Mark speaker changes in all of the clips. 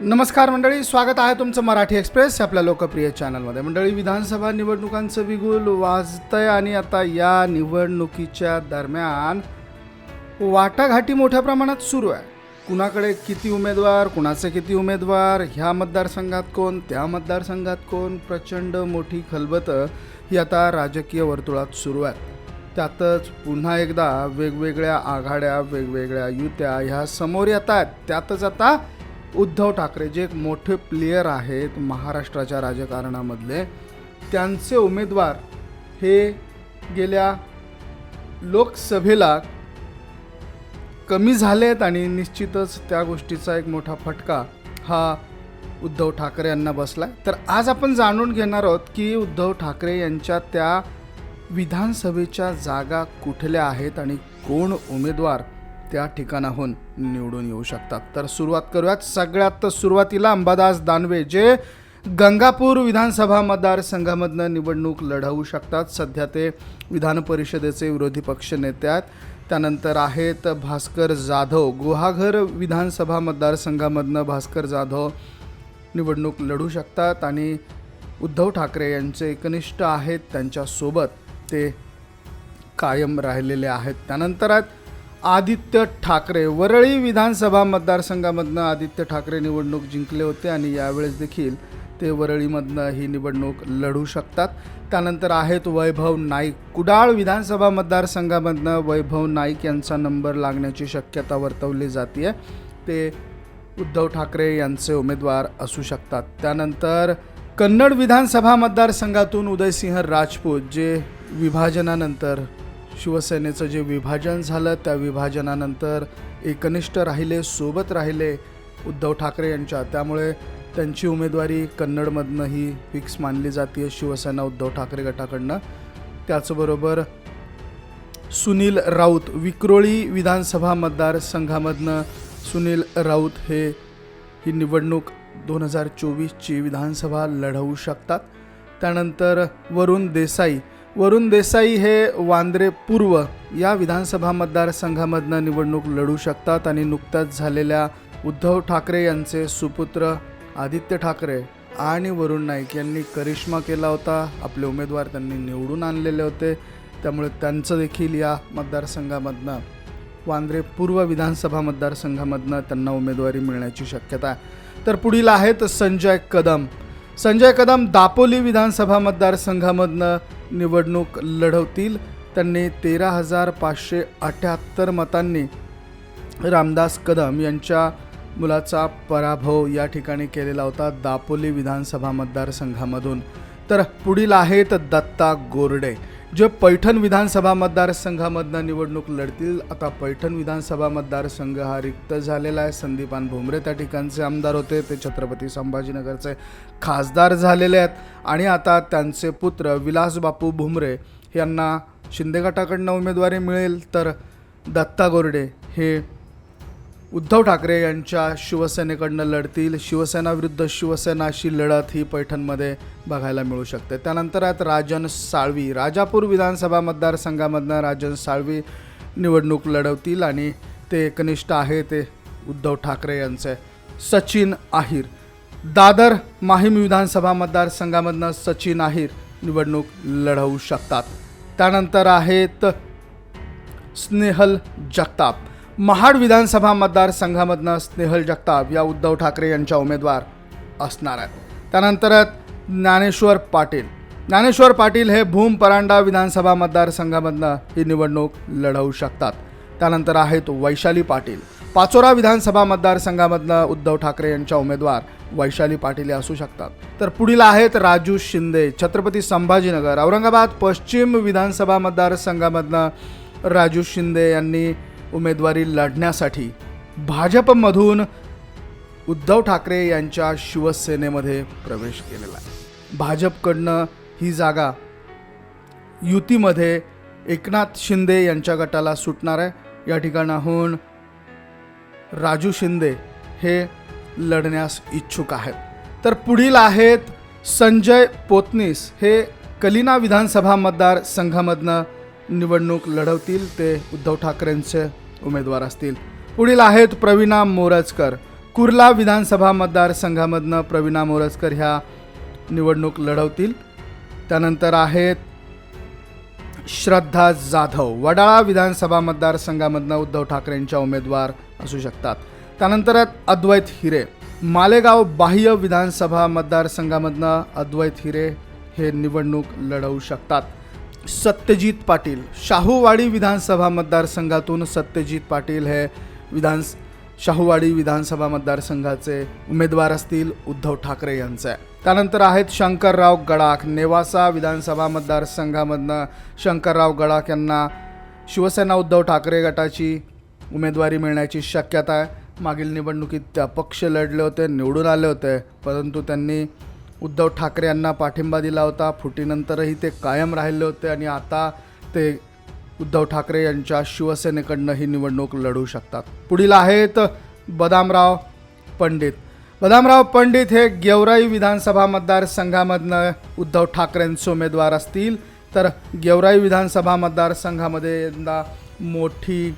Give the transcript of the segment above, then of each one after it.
Speaker 1: नमस्कार मंडळी स्वागत आहे तुमचं मराठी एक्सप्रेस आपल्या लोकप्रिय चॅनलमध्ये. मंडळी विधानसभा निवडणुकांचं बिगुल वाजतंय आणि आता या निवडणुकीच्या दरम्यान वाटाघाटी मोठ्या प्रमाणात सुरू आहे. कुणाकडे किती उमेदवार कुणाचे किती उमेदवार ह्या मतदारसंघात कोण त्या मतदारसंघात कोण प्रचंड मोठी खलबतं ही आता राजकीय वर्तुळात सुरू आहे त्यातच पुन्हा एकदा वेगवेगळ्या आघाड्या वेगवेगळ्या युत्या ह्या समोर येत आहेत. त्यातच आता उद्धव ठाकरे जे एक मोठे प्लेयर आहेत महाराष्ट्राच्या राजकारणामधले त्यांचे उमेदवार हे गेल्या लोकसभेला कमी झाले आहेत आणि निश्चितच त्या गोष्टीचा एक मोठा फटका हा उद्धव ठाकरे यांना बसला तर आज आपण जाणून घेणार आहोत की उद्धव ठाकरे यांच्या त्या विधानसभेच्या जागा कुठल्या आहेत आणि कोण उमेदवार त्या ठिकाणाहून निवडून येऊ शकतात. तर सुरुवात करूयात. सगळ्यात सुरुवातीला अंबादास दानवे जे गंगापूर विधानसभा मतदारसंघामधनं निवडणूक लढवू शकतात. सध्या ते विधान परिषदेचे विरोधी पक्ष नेते आहेत. त्यानंतर आहेत भास्कर जाधव. गुहाघर विधानसभा मतदारसंघामधनं भास्कर जाधव निवडणूक लढू शकतात आणि उद्धव ठाकरे यांचे एकनिष्ठ आहेत. त्यांच्यासोबत ते कायम राहिलेले आहेत. त्यानंतर आहेत आदित्य ठाकरे. वरळी विधानसभा मतदारसंघामधनं आदित्य ठाकरे निवडणूक जिंकले होते आणि यावेळेस देखील ते वरळीमधनं ही निवडणूक लढू शकतात. त्यानंतर आहेत वैभव नाईक. कुडाळ विधानसभा मतदारसंघामधनं वैभव नाईक यांचा नंबर लागण्याची शक्यता वर्तवली जाते ते उद्धव ठाकरे यांचे उमेदवार असू शकतात. त्यानंतर कन्नड विधानसभा मतदारसंघातून उदयसिंह राजपूत जे विभाजनानंतर शिवसेनेचं जे विभाजन झालं त्या विभाजनानंतर एकनिष्ठ राहिले सोबत राहिले उद्धव ठाकरे यांच्या. त्यामुळे त्यांची उमेदवारी कन्नडमधनंही फिक्स मानली जाते शिवसेना उद्धव ठाकरे गटाकडनं. त्याचबरोबर सुनील राऊत विक्रोळी विधानसभा मतदारसंघामधनं सुनील राऊत हे ही निवडणूक दोन हजार चोवीसची विधानसभा लढवू शकतात. त्यानंतर वरुण देसाई वरुण देसाई हे वांद्रे पूर्व या विधानसभा मतदारसंघामधनं निवडणूक लढू शकतात आणि नुकत्याच झालेल्या उद्धव ठाकरे यांचे सुपुत्र आदित्य ठाकरे आणि वरुण नाईक यांनी करिश्मा केला होता. आपले उमेदवार त्यांनी निवडून आणलेले होते. त्यामुळे त्यांचं देखील या मतदारसंघामधनं वांद्रे पूर्व विधानसभा मतदारसंघामधनं त्यांना उमेदवारी मिळण्याची शक्यता आहे. तर पुढील आहेत संजय कदम. संजय कदम दापोली विधानसभा मतदारसंघामधनं निवडणूक लढवतील. त्यांनी तेरा हजार पाचशे अठ्याहत्तर मतांनी रामदास कदम यांच्या मुलाचा पराभव या ठिकाणी केलेला होता दापोली विधानसभा मतदारसंघामधून. तर पुढील आहेत दत्ता गोरडे. जे पैठण विधानसभा मतदारसंघामधनं निवडणूक लढतील आता पैठण विधानसभा मतदारसंघ हा रिक्त झालेला आहे. संदीपान भुमरे त्या ठिकाणचे आमदार होते. ते छत्रपती संभाजीनगरचे खासदार झालेले आहेत. आणि आता त्यांचे पुत्र विलास बापू भुमरे यांना शिंदे गटाकडनं उमेदवारी मिळेल तर दत्ता गोरडे हे उद्धव ठाकरे यांच्या शिवसेनेकडनं लढतील. शिवसेना विरुद्ध शिवसेना अशी लढत ही पैठणमध्ये बघायला मिळू शकते. त्यानंतर आहेत राजन साळवी. राजापूर विधानसभा मतदारसंघामधनं राजन साळवी निवडणूक लढवतील आणि ते एकनिष्ठ आहे ते उद्धव ठाकरे यांचे सचिन आहिर. दादर माहीम विधानसभा मतदारसंघामधनं सचिन आहिर निवडणूक लढवू शकतात. त्यानंतर आहेत स्नेहल जगताप. महाड विधानसभा मतदारसंघामधनं स्नेहल जगताप या उद्धव ठाकरे यांच्या उमेदवार असणार आहेत. त्यानंतर ज्ञानेश्वर पाटील. ज्ञानेश्वर पाटील हे भूम परांडा विधानसभा मतदारसंघामधनं ही निवडणूक लढवू शकतात. त्यानंतर आहेत वैशाली पाटील. पाचोरा विधानसभा मतदारसंघामधनं उद्धव ठाकरे यांच्या उमेदवार वैशाली पाटील असू शकतात. तर पुढील आहेत राजू शिंदे छत्रपती संभाजीनगर औरंगाबाद पश्चिम विधानसभा मतदारसंघामधनं राजू शिंदे यांनी उमेदवारी लढण्यासाठी भाजपमधून उद्धव ठाकरे यांच्या शिवसेनेमध्ये प्रवेश केलेला आहे. भाजपकडनं ही जागा युतीमध्ये एकनाथ शिंदे यांच्या गटाला सुटणार आहे. या ठिकाणाहून राजू शिंदे हे लढण्यास इच्छुक आहेत. तर पुढील आहेत संजय पोतनीस. हे कलिना विधानसभा मतदार संघामधनं निवडणूक लढवतील ते उद्धव ठाकरेंचे उमेदवार असतील. पुढील आहेत प्रवीणा मोरजकर. कुर्ला विधानसभा मतदारसंघामधनं प्रवीणा मोरजकर ह्या निवडणूक लढवतील. त्यानंतर आहेत श्रद्धा जाधव. वडाळा विधानसभा मतदारसंघामधनं उद्धव ठाकरेंच्या उमेदवार असू शकतात. त्यानंतर आहेत अद्वैत हिरे. मालेगाव बाह्य विधानसभा मतदारसंघामधनं अद्वैत हिरे हे निवडणूक लढवू शकतात. सत्यजित पाटील. शाहूवाडी विधानसभा मतदारसंघातून सत्यजित पाटील हे विधान शाहूवाडी विधानसभा मतदारसंघाचे उमेदवार असतील उद्धव ठाकरे यांचे. त्यानंतर आहेत शंकरराव गडाख. नेवासा विधानसभा मतदारसंघामधनं शंकरराव गडाख यांना शिवसेना उद्धव ठाकरे गटाची उमेदवारी मिळण्याची शक्यता आहे. मागील निवडणुकीत ते अपक्ष लढले होते निवडून आले होते परंतु त्यांनी उद्धव ठाकरे यांना पाठिंबा दिला होता. फुटीनंतरही ते कायम राहिले होते आणि आता ते उद्धव ठाकरे यांच्या शिवसेनेकडनं ही निवडणूक लढू शकतात. पुढील आहेत बदामराव पंडित. बदामराव पंडित हे गेवराई विधानसभा मतदारसंघामधनं उद्धव ठाकरेंचे उमेदवार असतील. तर गेवराई विधानसभा मतदारसंघामध्ये यंदा मोठी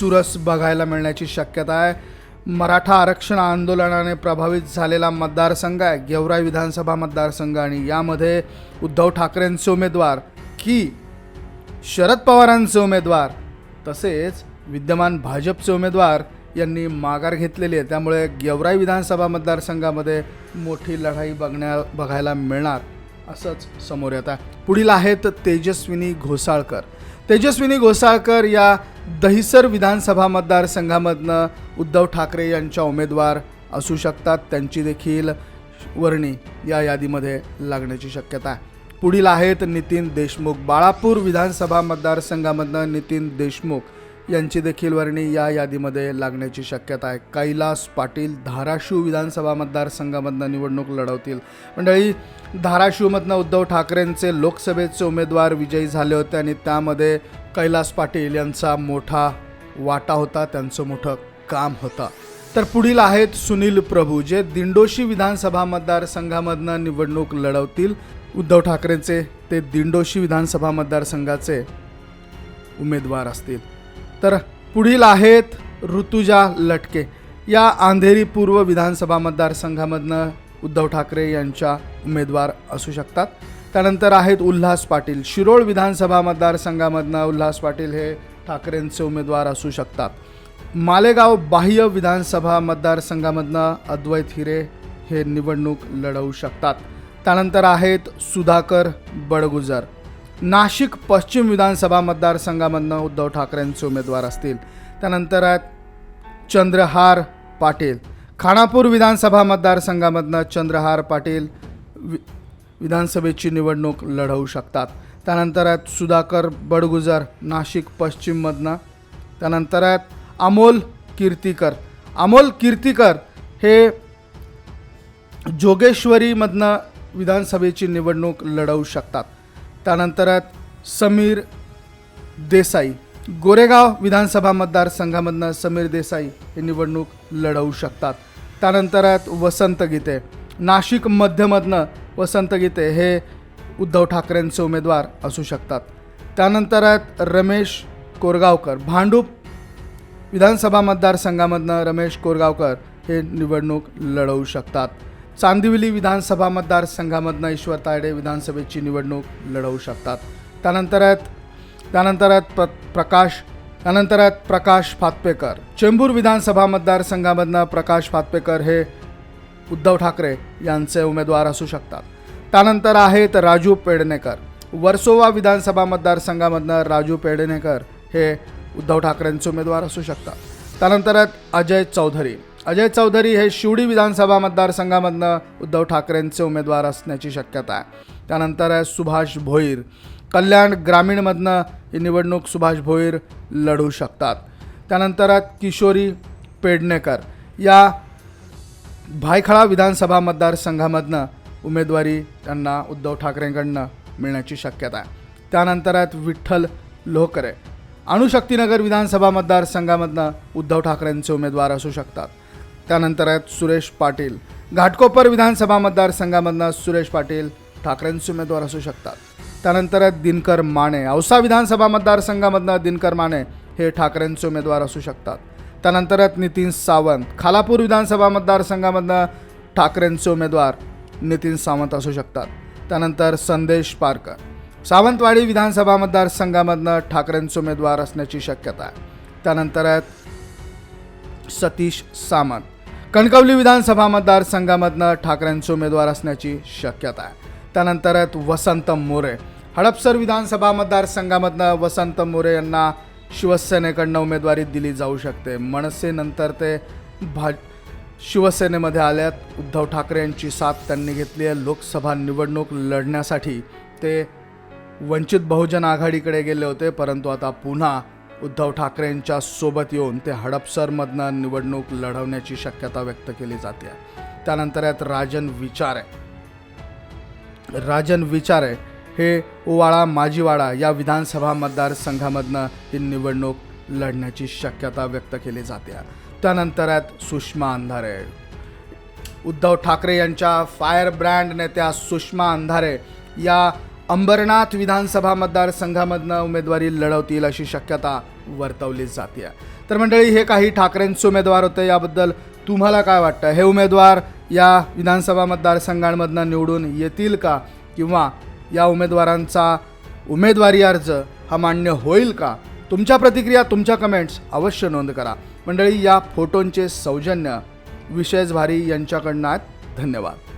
Speaker 1: चुरस बघायला मिळण्याची शक्यता आहे. मराठा आरक्षण आंदोलनाने प्रभावित झालेला मतदारसंघ आहे. गेवराई विधानसभा मतदारसंघ आणि यामध्ये उद्धव ठाकरेंचे उमेदवार की शरद पवारांचे उमेदवार तसेच विद्यमान भाजपचे उमेदवार यांनी माघार घेतलेली आहे. त्यामुळे गेवराई विधानसभा मतदारसंघामध्ये मोठी लढाई बघण्या बघायला मिळणार असंच समोर येत आहे. पुढील आहेत तेजस्विनी घोसाळकर. तेजस्विनी घोसाळकर या दहिसर विधानसभा मतदारसंघामधनं उद्धव ठाकरे यांच्या उमेदवार असू शकतात. त्यांची देखील वर्णी या यादीमध्ये लागण्याची शक्यता आहे. पुढील आहेत नितीन देशमुख. बाळापूर विधानसभा मतदारसंघामधनं नितीन देशमुख यांची देखील वर्णी या यादीमध्ये लागण्याची शक्यता आहे. कैलास पाटील धाराशिव विधानसभा मतदारसंघामधनं निवडणूक लढवतील. मंडळी धाराशिवमधनं उद्धव ठाकरेंचे लोकसभेचे उमेदवार विजयी झाले होते आणि त्यामध्ये कैलास पाटील यांचा मोठा वाटा होता त्यांचं मोठं काम होतं. तर पुढील आहेत सुनील प्रभू जे दिंडोशी विधानसभा मतदारसंघामधनं निवडणूक लढवतील. उद्धव ठाकरेंचे ते दिंडोशी विधानसभा मतदारसंघाचे उमेदवार असतील. तर पुढील आहेत ऋतुजा लटके. या अंधेरी पूर्व विधानसभा मतदारसंघामधनं उद्धव ठाकरे यांच्या उमेदवार असू शकतात. त्यानंतर आहेत उल्हास पाटील. शिरोळ विधानसभा मतदारसंघामधनं उल्हास पाटील हे ठाकरेंचे उमेदवार असू शकतात. मालेगाव बाह्य विधानसभा मतदारसंघामधनं अद्वैत हिरे हे निवडणूक लढवू शकतात. त्यानंतर आहेत सुधाकर बडगुजर. नाशिक पश्चिम विधानसभा मतदारसंघामधनं उद्धव ठाकरेंचे उमेदवार असतील. त्यानंतर आहेत चंद्रहार पाटील. खानापूर विधानसभा मतदारसंघामधनं चंद्रहार पाटील वि विधानसभेची निवडणूक लढवू शकतात. त्यानंतर आहेत सुधाकर बडगुजर नाशिक पश्चिममधनं. त्यानंतर आहेत अमोल कीर्तीकर. अमोल कीर्तीकर हे जोगेश्वरीमधनं विधानसभेची निवडणूक लढवू शकतात. त्यानंतर आहेत समीर देसाई. गोरेगाव विधानसभा मतदारसंघामधनं समीर देसाई हे निवडणूक लढवू शकतात. त्यानंतर आहेत वसंत गीते. नाशिक मध्यमधनं वसंत गीते हे उद्धव ठाकरेंचे उमेदवार असू शकतात. त्यानंतर आहेत रमेश कोरगावकर. भांडूप विधानसभा मतदारसंघामधनं रमेश कोरगावकर हे निवडणूक लढवू शकतात. चांदिवली विधानसभा मतदारसंघामधनं ईश्वर तायडे विधानसभेची निवडणूक लढवू शकतात. त्यानंतर आहेत त्यानंतर आहेत प्र प्रकाश त्यानंतर आहेत प्रकाश फातपेकर. चेंबूर विधानसभा मतदारसंघामधनं प्रकाश फातपेकर हे उद्धव ठाकरे यांचे उमेदवार असू शकतात. त्यानंतर आहेत राजू पेडणेकर. वर्सोवा विधानसभा मतदारसंघामधनं राजू पेडणेकर हे उद्धव ठाकरेंचे उमेदवार असू शकतात. त्यानंतर आहेत अजय चौधरी. अजय चौधरी हे शिवडी विधानसभा मतदारसंघामधनं उद्धव ठाकरेंचे उमेदवार असण्याची शक्यता आहे. त्यानंतर आहे सुभाष भोईर. कल्याण ग्रामीणमधनं ही निवडणूक सुभाष भोईर लढू शकतात. त्यानंतर आहेत किशोरी पेडणेकर. या भायखळा विधानसभा मतदारसंघामधनं उमेदवारी त्यांना उद्धव ठाकरेंकडनं मिळण्याची शक्यता आहे. त्यानंतर आहेत विठ्ठल लोहकरे. अणुशक्तीनगर विधानसभा मतदारसंघामधनं उद्धव ठाकरेंचे उमेदवार असू शकतात. त्यानंतर आहेत सुरेश पाटील. घाटकोपर विधानसभा मतदारसंघामधनं सुरेश पाटील ठाकरेंचे उमेदवार असू शकतात. त्यानंतर आहेत दिनकर माने. औसा विधानसभा मतदारसंघामधनं दिनकर माने हे ठाकरेंचे उमेदवार असू शकतात. त्यानंतर आहेत नितीन सावंत. खालापूर विधानसभा मतदारसंघामधनं ठाकरेंचे उमेदवार नितीन सावंत असू शकतात. त्यानंतर संदेश पारकर. सावंतवाडी विधानसभा मतदारसंघामधनं ठाकरेंचे उमेदवार असण्याची शक्यता आहे. त्यानंतर आहेत सतीश सामंत. कणकवली विधानसभा मतदारसंघामधनं ठाकरेंचे उमेदवार असण्याची शक्यता आहे. त्यानंतर आहेत वसंत मोरे. हडपसर विधानसभा मतदारसंघामधनं वसंत मोरे यांना शिवसेनेकडनं उमेदवारी दिली जाऊ शकते. मनसेनंतर ते भा शिवसेनेमध्ये आल्यात. उद्धव ठाकरे यांची साथ त्यांनी घेतली आहे. लोकसभा निवडणूक लढण्यासाठी ते वंचित बहुजन आघाडीकडे गेले होते परंतु आता पुन्हा उद्धव ठाकरेंच्या सोबत येऊन ते हडपसरमधनं निवडणूक लढवण्याची शक्यता व्यक्त केली जाते. त्यानंतर आहेत राजन विचारे. राजन विचारे हे ओवाळा माजीवाडा या विधानसभा मतदारसंघामधनं ही निवडणूक लढण्याची शक्यता व्यक्त केली जाते. त्यानंतर आहेत सुषमा अंधारे. उद्धव ठाकरे यांच्या फायर ब्रँड नेत्या सुषमा अंधारे या अंबरनाथ विधानसभा मतदारसंघामधनं उमेदवारी लढवतील अशी शक्यता वर्तवली जाते तर मंडळी हे काही ठाकरेंचे उमेदवार होते याबद्दल तुम्हाला काय वाटतं? हे उमेदवार या विधानसभा मतदारसंघांमधनं निवडून येतील का? किंवा या उमेदवारांचा उमेदवारी अर्ज हा मान्य होईल का? तुमच्या प्रतिक्रिया तुमच्या कमेंट्स अवश्य नोंद करा. मंडळी या फोटोंचे सौजन्य विशेष भारी यांच्याकडनं आहेत. धन्यवाद.